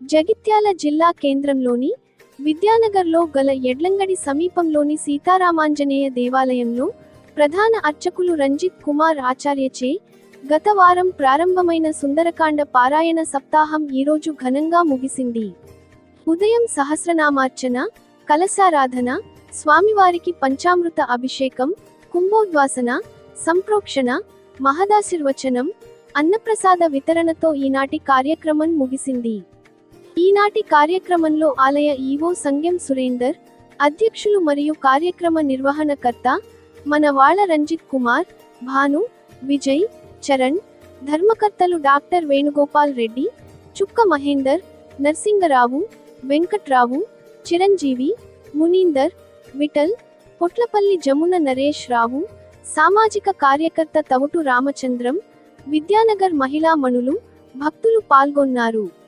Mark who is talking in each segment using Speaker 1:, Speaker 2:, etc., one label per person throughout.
Speaker 1: జగిత్యాల జిల్లా కేంద్రంలోని విద్యానగర్లో గల ఎడ్లంగడి సమీపంలోని సీతారామాంజనేయ దేవాలయంలో ప్రధాన అర్చకులు రంజిత్ కుమార్ ఆచార్యచే గత వారం ప్రారంభమైన సుందరకాండ పారాయణ సప్తాహం ఈరోజు ఘనంగా ముగిసింది. ఉదయం సహస్రనామార్చన కలశారాధన స్వామివారికి పంచామృత అభిషేకం కుంభోద్వాసన సంప్రోక్షణ మహదాశీర్వచనం అన్నప్రసాద వితరణతో ఈనాటి కార్యక్రమం ముగిసింది. ఈనాటి కార్యక్రమంలో ఆలయ ఈవో సంగ్యం సురేందర్ అధ్యక్షులు మరియు కార్యక్రమ నిర్వహణకర్త మన వాళ్ళ రంజిత్ కుమార్ భాను విజయ్ చరణ్ ధర్మకర్తలు డాక్టర్ వేణుగోపాల్ రెడ్డి చుక్క మహేందర్ నర్సింగరావు వెంకట్రావు చిరంజీవి మునీందర్ విఠల్ పొట్లపల్లి జమున నరేష్ రావు సామాజిక కార్యకర్త తవుటు రామచంద్రం విద్యానగర్ మహిళా మణులు భక్తులు పాల్గొన్నారు.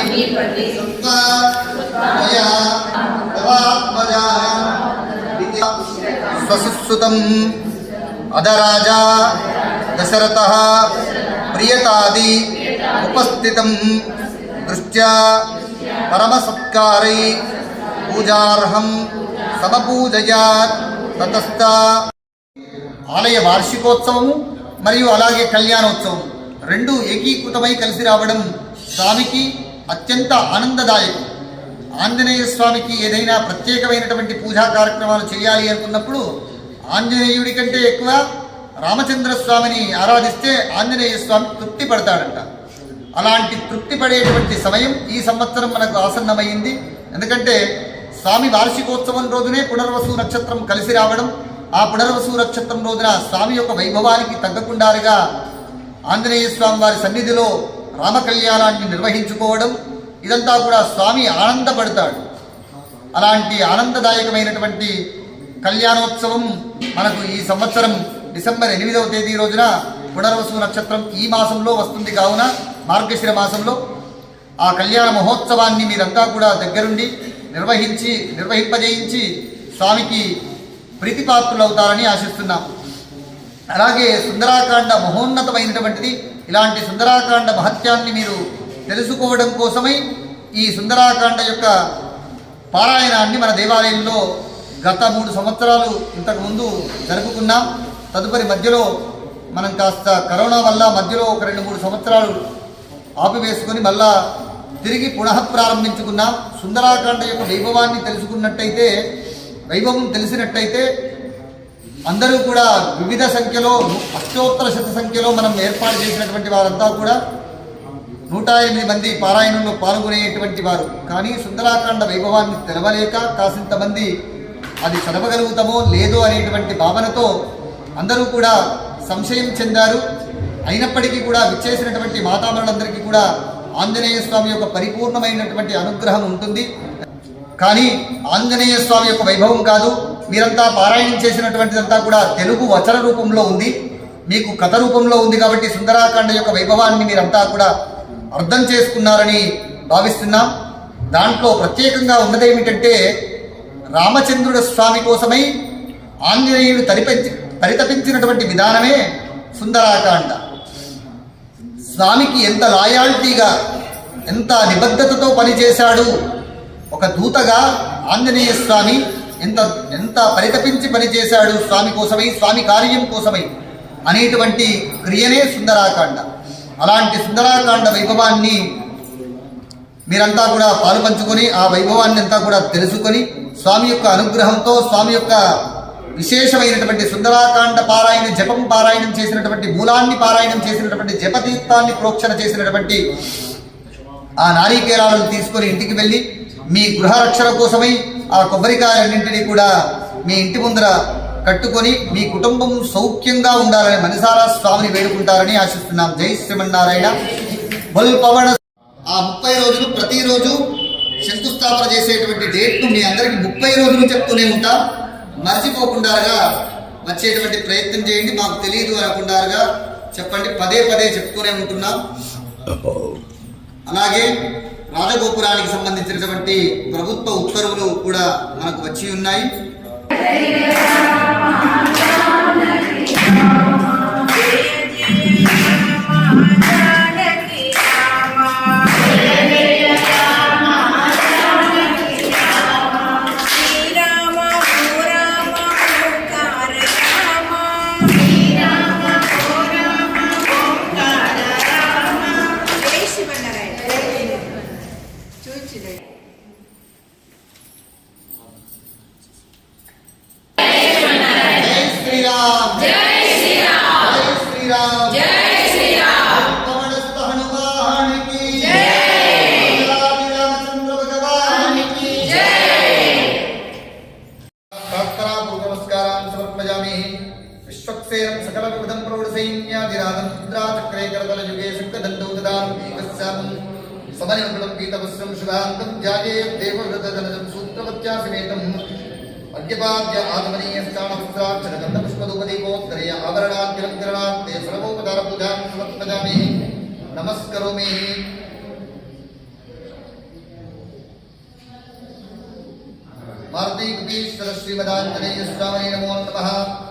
Speaker 2: महीपति सत्त्वा मया तवात्मजा स्वसुसुतम् अधराजा दशरथः प्रियतादि उपस्थितं दृष्ट्या परमसत्कारै పూజార్హం సమపూజయాత్ తతస్థ ఆలయ వార్షికోత్సవము మరియు అలాగే కళ్యాణోత్సవం రెండు ఏకీకృతమై కలిసి రావడం స్వామికి అత్యంత ఆనందదాయకం. ఆంజనేయ స్వామికి ఏదైనా ప్రత్యేకమైనటువంటి పూజా కార్యక్రమాలు చేయాలి అనుకున్నప్పుడు ఆంజనేయుడి కంటే ఎక్కువ రామచంద్ర స్వామిని ఆరాధిస్తే ఆంజనేయ స్వామి తృప్తి పడతాడంట. అలాంటి తృప్తి పడేటువంటి సమయం ఈ సంవత్సరం మనకు ఆసన్నమైంది. ఎందుకంటే స్వామి వార్షికోత్సవం రోజునే పునర్వసు నక్షత్రం కలిసి రావడం ఆ పునర్వసు నక్షత్రం రోజున స్వామి యొక్క వైభవానికి తగ్గకుండారుగా ఆంజనేయ స్వామి వారి సన్నిధిలో రామ కళ్యాణాన్ని నిర్వహించుకోవడం ఇదంతా కూడా స్వామి ఆనందపడతాడు. అలాంటి ఆనందదాయకమైనటువంటి కళ్యాణోత్సవం మనకు ఈ సంవత్సరం డిసెంబర్ ఎనిమిదవ తేదీ రోజున పునర్వసు నక్షత్రం ఈ మాసంలో వస్తుంది కావున మార్గశిర మాసంలో ఆ కళ్యాణ మహోత్సవాన్ని మీరంతా కూడా దగ్గరుండి నిర్వహించి నిర్వహింపజేయించి స్వామికి ప్రీతిపాత్రులవుతారని ఆశిస్తున్నాం. అలాగే సుందరాకాండ మహోన్నతమైనటువంటిది ఇలాంటి సుందరాకాండ మహత్యాన్ని మీరు తెలుసుకోవడం కోసమై ఈ సుందరాకాండ యొక్క పారాయణాన్ని మన దేవాలయంలో గత మూడు సంవత్సరాలు ఇంతకుముందు జరుపుకున్నాం. తదుపరి మధ్యలో మనం కాస్త కరోనా వల్ల మధ్యలో ఒక రెండు మూడు సంవత్సరాలు ఆపివేసుకొని మళ్ళా తిరిగి పునః ప్రారంభించుకున్నాం. సుందరాకాండ యొక్క వైభవాన్ని తెలుసుకున్నట్టయితే వైభవం తెలిసినట్టయితే అందరూ కూడా వివిధ సంఖ్యలో అష్టోత్తర శత సంఖ్యలో మనం ఏర్పాటు చేసినటువంటి వారంతా కూడా నూట ఎనిమిది మంది పారాయణంలో పాల్గొనేటువంటి వారు. కానీ సుందరాకాండ వైభవాన్ని తెలవలేక కాసింత మంది అది చదవగలుగుతామో లేదో అనేటువంటి భావనతో అందరూ కూడా సంశయం చెందారు. అయినప్పటికీ కూడా విచ్చేసినటువంటి మాతామరులందరికీ కూడా ఆంజనేయ స్వామి యొక్క పరిపూర్ణమైనటువంటి అనుగ్రహం ఉంటుంది. కానీ ఆంజనేయ స్వామి యొక్క వైభవం కాదు. మీరంతా పారాయణం చేసినటువంటిదంతా కూడా తెలుగు వచన రూపంలో ఉంది. మీకు కథ రూపంలో ఉంది కాబట్టి సుందరాకాండ యొక్క వైభవాన్ని మీరంతా కూడా అర్థం చేసుకున్నారని భావిస్తున్నాం. దాంట్లో ప్రత్యేకంగా ఉన్నదేమిటంటే రామచంద్రుడు స్వామి కోసమై ఆంజనేయుడు తరిపించి పరితపించినటువంటి విధానమే సుందరాకాండ. స్వామికి ఎంత లాయాల్టీగా ఎంత నిబద్ధతతో పనిచేశాడు ఒక దూతగా ఆంజనేయ స్వామి ఎంత ఎంత పరితపించి పనిచేశాడు స్వామి కోసమై స్వామి కార్యం కోసమై? అనేటువంటి క్రియనే సుందరాకాండ. అలాంటి సుందరాకాండ వైభవాన్ని మీరంతా కూడా పాలు పంచుకొని ఆ వైభవాన్ని అంతా కూడా తెలుసుకొని స్వామి యొక్క అనుగ్రహంతో స్వామి యొక్క విశేషమైనటువంటి సుందరాకాండ పారాయణ జపం పారాయణం చేసినటువంటి మూలాన్ని పారాయణం చేసినటువంటి జపతీర్థాన్ని ప్రోక్షణ చేసినటువంటి ఆ నారీకేరాలను తీసుకొని ఇంటికి వెళ్ళి మీ గృహ రక్షణ కోసమై ఆ కొబ్బరికాయలన్నింటినీ కూడా మీ ఇంటి ముందర కట్టుకొని మీ కుటుంబం సౌఖ్యంగా ఉండాలని మనసారా స్వామిని వేడుకుంటారని ఆశిస్తున్నాం. జై శ్రీమన్నారాయణ. బల్ పవన ఆ ముప్పై రోజులు ప్రతిరోజు శంకుస్థాపన చేసేటువంటి డేట్ను మీ అందరికి ముప్పై రోజులు చెప్తూనే ఉంటాం. మర్చిపోకుండాగా వచ్చేటువంటి ప్రయత్నం చేయండి. మాకు తెలియదు అనకుండాగా చెప్పండి. పదే పదే చెప్తూనే ఉంటున్నాం. అలాగే రాజగోపురానికి సంబంధించినటువంటి ప్రభుత్వ ఉత్తర్వులు కూడా మనకు వచ్చి ఉన్నాయి. مارتی کپیش سرسری مدان جنیس سامنی نمون تبہا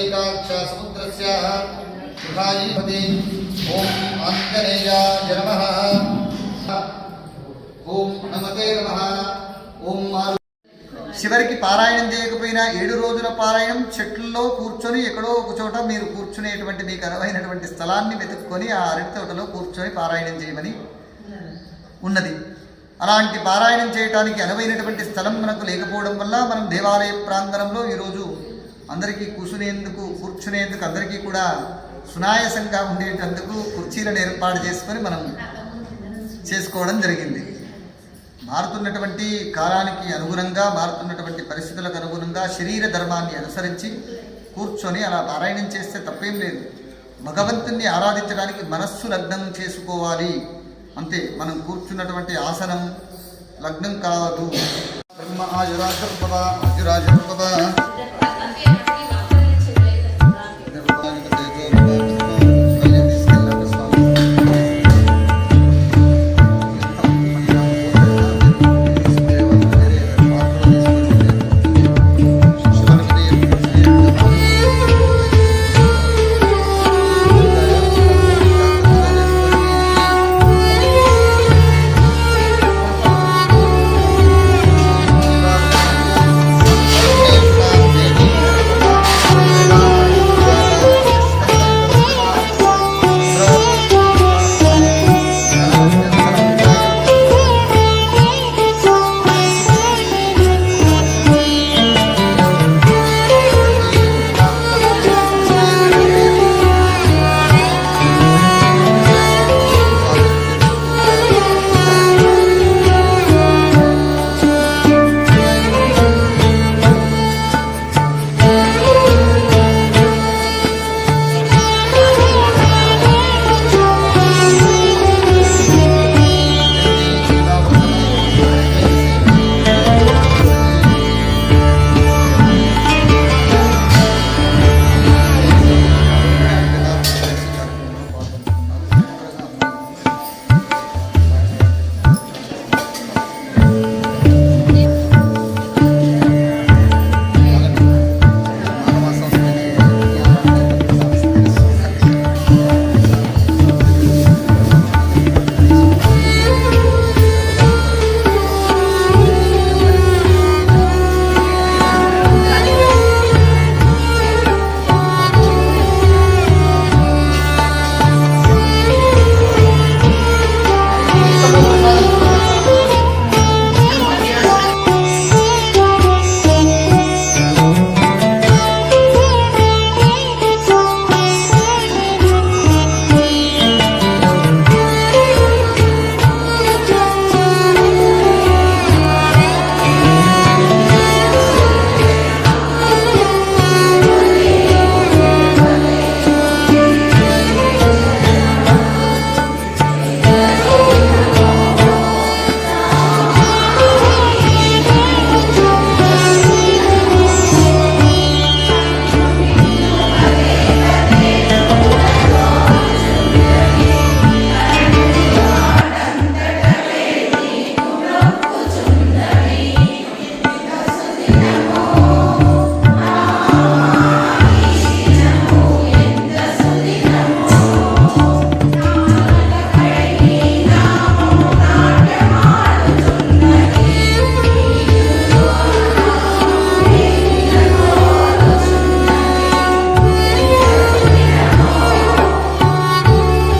Speaker 2: పుండరీకాక్ష సముద్రస్య గృహాయీపతి ఓం ఆంజనేయాయ నమః. ఓం నమతే నమః. ఓం మారు. చివరికి పారాయణం చేయకపోయినా ఏడు రోజుల పారాయణం చెట్లలో కూర్చొని ఎక్కడో ఒక చోట మీరు కూర్చునేటువంటి మీకు అనువైనటువంటి స్థలాన్ని వెతుక్కొని ఆ అరటి తోటలో కూర్చొని పారాయణం చేయమని ఉన్నది. అలాంటి పారాయణం చేయడానికి అనువైనటువంటి స్థలం మనకు లేకపోవడం వల్ల మనం దేవాలయ ప్రాంగణంలో ఈరోజు అందరికీ కూర్చునేందుకు కూర్చునేందుకు అందరికీ కూడా సునాయాసంగా ఉండేటందుకు కుర్చీలను ఏర్పాటు చేసుకొని మనం చేసుకోవడం జరిగింది. మారుతున్నటువంటి కాలానికి అనుగుణంగా మారుతున్నటువంటి పరిస్థితులకు అనుగుణంగా శరీర ధర్మాన్ని అనుసరించి కూర్చొని అలా పారాయణం చేస్తే తప్పేం లేదు. భగవంతుణ్ణి ఆరాధించడానికి మనస్సు లగ్నం చేసుకోవాలి. అంతే మనం కూర్చున్నటువంటి ఆసనం లగ్నం కాదు. బ్రహ్మ ఆయురాశర్పద ఆయురాశర్పద